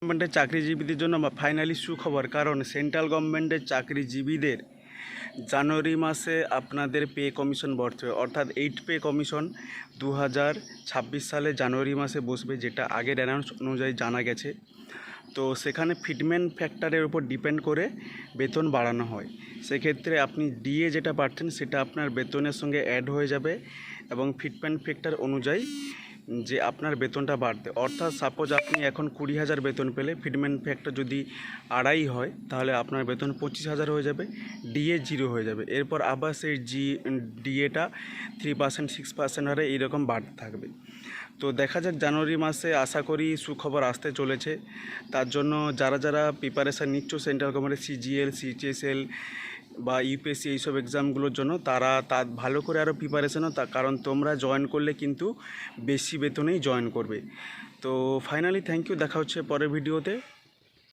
গভর্নমেন্টের চাকরিজীবীদের জন্য ফাইনালি সুখবর, কারণ সেন্ট্রাল গভর্নমেন্টের চাকরিজীবীদের জানুয়ারি মাসে আপনাদের পে কমিশন বর্তবে অর্থাৎ এইট পে কমিশন দু হাজার ছাব্বিশ সালে জানুয়ারি মাসে বসবে, যেটা আগের অ্যানাউন্স অনুযায়ী জানা গেছে। তো সেখানে ফিটমেন্ট ফ্যাক্টরের উপর ডিপেন্ড করে বেতন বাড়ানো হয়। সেক্ষেত্রে আপনি ডিএ যেটা পাচ্ছেন সেটা আপনার বেতনের সঙ্গে অ্যাড হয়ে যাবে এবং ফিটমেন্ট ফ্যাক্টর অনুযায়ী যে আপনার বেতনটা বাড়তে, অর্থাৎ সাপোজ আপনি এখন কুড়ি হাজার বেতন পেলে ফিটমেন্ট ফ্যাক্টর যদি আড়াই হয়, তাহলে আপনার বেতন পঁচিশ হাজার হয়ে যাবে ডিএ জিরো হয়ে যাবে। এরপর আবার সেই জি ডিএটা থ্রি পার্সেন্ট সিক্স পার্সেন্ট হারে এইরকম বাড়তে থাকবে। তো দেখা যাক জানুয়ারি মাসে আশা করি সুখবর আসতে চলেছে। তার জন্য যারা যারা প্রিপারেশান নিচ্ছ সেন্ট্রাল গভর্নমেন্টের সিজিএল সিএচএসএল বা ইউপিএসসি এইসব এক্সামগুলোর জন্য তারা তা ভালো করে আরও প্রিপারেশনও তা, কারণ তোমরা জয়েন করলে কিন্তু বেশি বেতনেই জয়েন করবে। তো ফাইনালি থ্যাংক ইউ দেখা হচ্ছে পরের ভিডিওতে